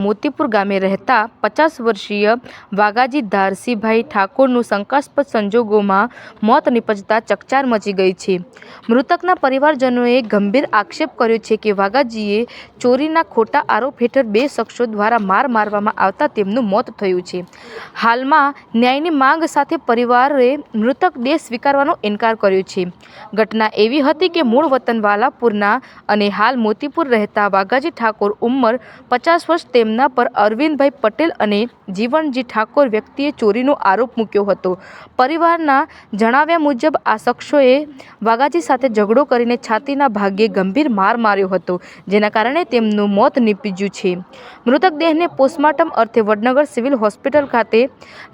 મોતીપુર ગામે રહેતા પચાસ વર્ષીય વાઘાજી ધારસીભાઈ ઠાકોરનું શંકાસ્પદ સંજોગોમાં મોત નિપજતા ચકચાર મચી ગઈ છે. મૃતકના પરિવારજનોએ ગંભીર આક્ષેપ કર્યો છે કે વાઘાજીએ ચોરીના ખોટા આરોપ હેઠળ બે શખ્સો દ્વારા માર મારવામાં આવતા તેમનું મોત થયું છે. હાલમાં ન્યાયની માંગ સાથે પરિવારે મૃતક દેહ સ્વીકારવાનો ઇનકાર કર્યો છે. ઘટના એવી હતી કે મૂળ વતન વાલાપુરના અને હાલ મોતીપુર રહેતા વાઘાજી ઠાકોર ઉંમર પચાસ વર્ષ તેમના પર અરવિંદભાઈ પટેલ અને જીવનજી ઠાકોર વ્યક્તિએ ચોરીનો આરોપ મૂક્યો હતો. પરિવારના જણાવ્યા મુજબ, આ શખ્સોએ વાઘાજી સાથે ઝઘડો કરીને છાતીના ભાગે ગંભીર માર માર્યો હતો, જેના કારણે તેમનું મોત નીપજ્યું છે. મૃતકદેહને પોસ્ટમોર્ટમ અર્થે વડનગર સિવિલ હોસ્પિટલ ખાતે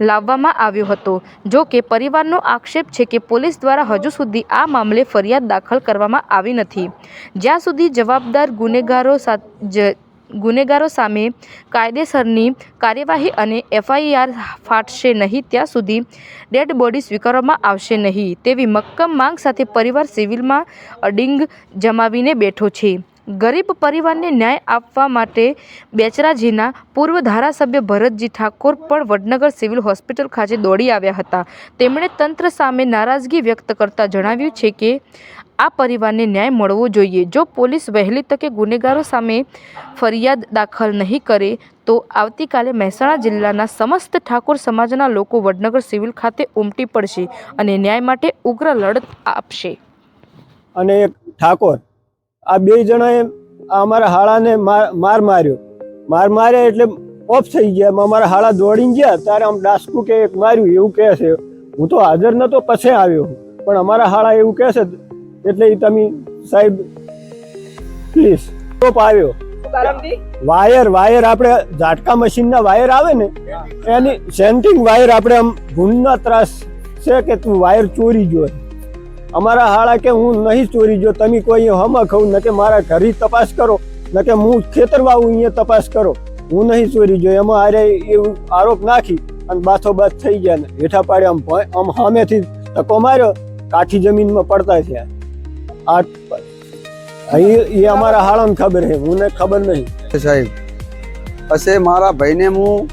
લાવવામાં આવ્યો હતો. જો કે, પરિવારનો આક્ષેપ છે કે પોલીસ દ્વારા હજુ સુધી આ મામલે ફરિયાદ દાખલ કરવામાં આવી નથી. જ્યાં સુધી જવાબદાર ગુનેગારો સા, જ ગુનેગારો સામે કાયદેસરની કાર્યવાહી અને એફઆઈઆર ફાટશે નહીં, ત્યાં સુધી ડેડ બોડી સ્વીકારવામાં આવશે નહીં. તેવી મક્કમ માંગ સાથે પરિવાર સિવિલમાં અડિંગ જમાવીને બેઠો છે. ગરીબ પરિવારને ન્યાય આપવા માટે બેચરાજીના પૂર્વ ધારાસભ્ય ભરતજી ઠાકોર પણ વડનગર સિવિલ હોસ્પિટલ ખાતે દોડી આવ્યા હતા. તેમણે તંત્ર સામે નારાજગી વ્યક્ત કરતા જણાવ્યું છે કે આ પરિવારને ન્યાય મળવો જોઈએ. જો પોલીસ વહેલી તકે ગુનેગારો સામે ફરિયાદ દાખલ નહીં કરે, તો આવતીકાલે મહેસાણા જિલ્લાના સમસ્ત ઠાકોર સમાજના લોકો વડનગર સિવિલ ખાતે ઉમટી પડશે અને ન્યાય માટે ઉગ્ર લડત આપશે. અને ઠાકોર, આ બે જણાએ અમારા હાળાને માર માર માર્યો. માર માર્યા એટલે ઓફ થઈ ગયા. અમારા હાળા દોડીને ગયા, ત્યારે આમ ડાસકું કે એક માર્યું, એવું કહે છે. હું તો હાજર નતો, પછી આવ્યો પણ અમારા હાળા એવું કહે છે એટલે તમે સાહેબ પ્લીઝ સ્ટોપ આવ્યો. વાયર વાયર આપણે ઝાટકા મશીનના વાયર આવે ને એની સેન્ટિંગ વાયર આપણે આમ ભૂનના ત્રાસ છે કે તું વાયર ચોરી જો અમારા હાળા કે હું નહીં ચોરી જો તમે કોઈ હમ ખાઉં ન કે મારા ઘરે તપાસ કરો ન કે હું ખેતર વાવું અહીંયા તપાસ કરો. હું નહીં ચોરી જો એમાં આરે એવું આરોપ નાખી અને બાથો બાથ થઈ ગયા ને. હેઠા પાડે આમ આમ સામેથી ધક્કો માર્યો કાઠી જમીનમાં પડતા થયા. આ એ એ અમારા હાળાને ખબર છે, મને ખબર નહીં. સાહેબ, પછી મારા ભાઈને હું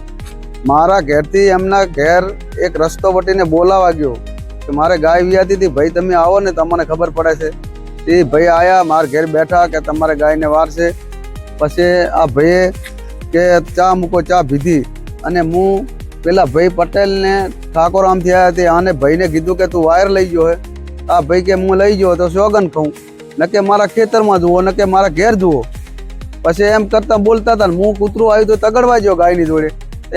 મારા ઘેરથી એમના ઘેર એક રસ્તો વટીને બોલાવા ગયો કે મારે ગાય વિયાતી હતી, ભાઈ, તમે આવો ને, તમને ખબર પડે છે. એ ભાઈ આયા, મારા ઘેર બેઠા કે તમારે ગાયને વાર છે. પછી આ ભાઈએ કે ચા મૂકો, ચા પીધી. અને હું પેલા ભાઈ પટેલને ઠાકોર આમથી આવ્યા તે, આને ભાઈને કીધું કે તું વાયર લઈ ગયો હે. આ ભાઈ કે હું લઈ જાઉં તો સોગન કહું. ન કે મારા ખેતરમાં જુઓ, ન કે મારા ઘેર જુઓ. પછી એમ કરતા બોલતા હતા હું કૂતરું આવ્યું તો તગડવા ગયો ગાયની જોડે.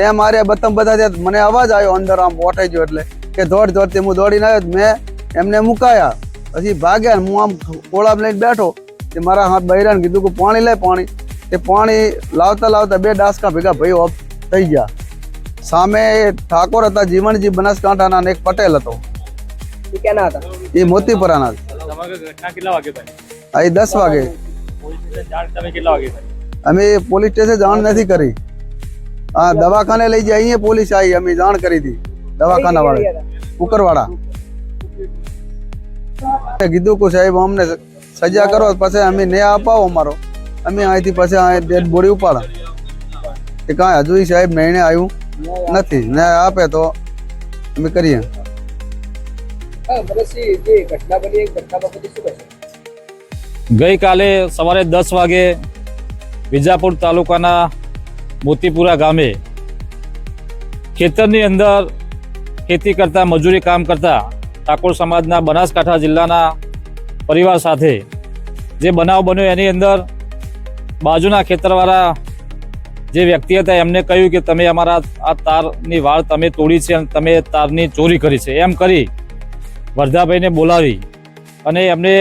એમ મારે બતમ બધા ત્યાં મને અવાજ આવ્યો અંદર આમ ઓઠાઈ ગયો એટલે કે દોડ દોડતી હું દોડીને આવ્યો મેં એમને મુકાયા. પછી ભાગ્યા હું આમ કોળામ લઈને બેઠો તે મારા હાથ બૈરાને કીધું કે પાણી લે પાણી. તે પાણી લાવતા લાવતા બે ડાસકા ભેગા ભાઈ ઓફ થઈ ગયા. સામે ઠાકોર હતા, જીવનજી બનાસકાંઠાના એક પટેલ હતો. એ ક્યાંના હતા? એ મોતીપરાના તમારે ઘટના કેટલા વાગે થાય? અહીં દસ વાગે. કેટલા અમે પોલીસ સ્ટેશન જાણ નથી કરી. હા દવાખાને લઈ જાય અહીંયા પોલીસ આવી અમે જાણ કરી હતી. દવાખાના વાળા. કુકરવાળા. કીધું કે સાહેબ અમને સજા કરો પછી અમે ને અપાવો અમારો. અમે અહીંથી પછી અહીં ડેડ બોડી ઉપાડા. એ કાંઈ હજુ સાહેબ નિર્ણય આવ્યું નથી. ને આપે તો અમે કરીએ. ગઈકાલે સવારે દસ વાગે વિજાપુર તાલુકાના મોતીપુરા ગામે ખેતરની અંદર ખેતી કરતા, મજૂરી કામ કરતા ઠાકોર સમાજના બનાસકાંઠા જિલ્લાના પરિવાર સાથે જે બનાવ બન્યો, એની અંદર બાજુના ખેતરવાળા જે વ્યક્તિ હતા, એમને કહ્યું કે, તમે અમારા આ તારની વાળ તમે તોડી છે અને તમે તારની ચોરી કરી છે. એમ કરી વરદાભાઈને બોલાવી અને એમને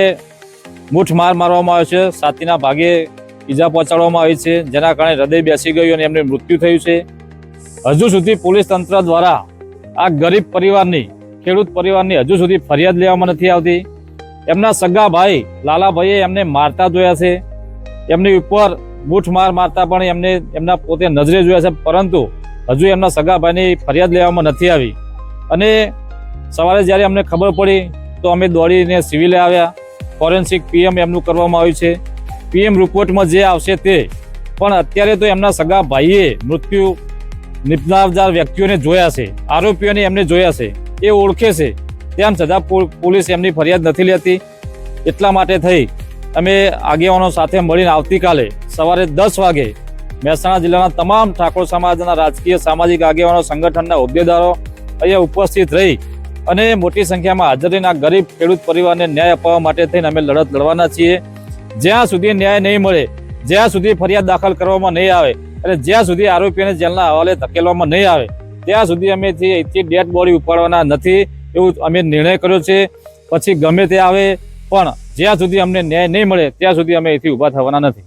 મૂઠ માર મારવામાં આવ્યો છે. છાતીના ભાગે ઈજા પહોંચાડવામાં આવી છે. જેના કારણે હૃદય બેસી ગયું અને એમને મૃત્યુ થયું છે. હજુ સુધી પોલીસ તંત્ર દ્વારા આ ગરીબ પરિવારની, ખેડૂત પરિવારની હજુ સુધી ફરિયાદ લેવામાં નથી આવતી. એમના સગા ભાઈ લાલાભાઈએ એમને મારતા જોયા છે. એમની ઉપર બૂઠ માર મારતા પણ એમને એમના પોતે નજરે જોયા છે. પરંતુ હજુ એમના સગા ભાઈની ફરિયાદ લેવામાં નથી આવી. અને સવારે જ્યારે અમને ખબર પડી તો અમે દોડીને સિવિલે આવ્યા. ફોરેન્સિક પીએમ એમનું કરવામાં આવ્યું છે. પીએમ રિપોર્ટમાં જે આવશે તે. પણ અત્યારે તો એમના સગા ભાઈએ મૃત્યુ નિપજાવનાર વ્યક્તિઓને જોયા છે. આરોપીઓને એમને જોયા છે. એ ઓળખે છે. તેમ છતાં પોલીસ એમની ફરિયાદ નથી લેતી. એટલા માટે થઈ અમે આગેવાનો સાથે મળીને આવતીકાલે સવારે દસ વાગે મહેસાણા જિલ્લાના તમામ ઠાકોર સમાજના રાજકીય સામાજિક આગેવાનો, સંગઠનના હોદ્દેદારો અહીંયા ઉપસ્થિત રહી અને મોટી સંખ્યામાં હાજર રહીને આ ગરીબ ખેડૂત પરિવારને ન્યાય અપાવવા માટે થઈને અમે લડત લડવાના છીએ. જ્યાં સુધી ન્યાય નહીં મળે, જ્યાં સુધી ફરિયાદ દાખલ કરવામાં નહીં આવે અને જ્યાં સુધી આરોપીઓને જેલના હવાલે ધકેલવામાં નહીં આવે, ત્યાં સુધી અમે અહીંથી ડેડ બોડી ઉપાડવાના નથી એવું અમે નિર્ણય કર્યો છે. પછી ગમે તે આવે, પણ જ્યાં સુધી અમને ન્યાય નહીં મળે, ત્યાં સુધી અમે અહીંથી ઊભા થવાના નથી.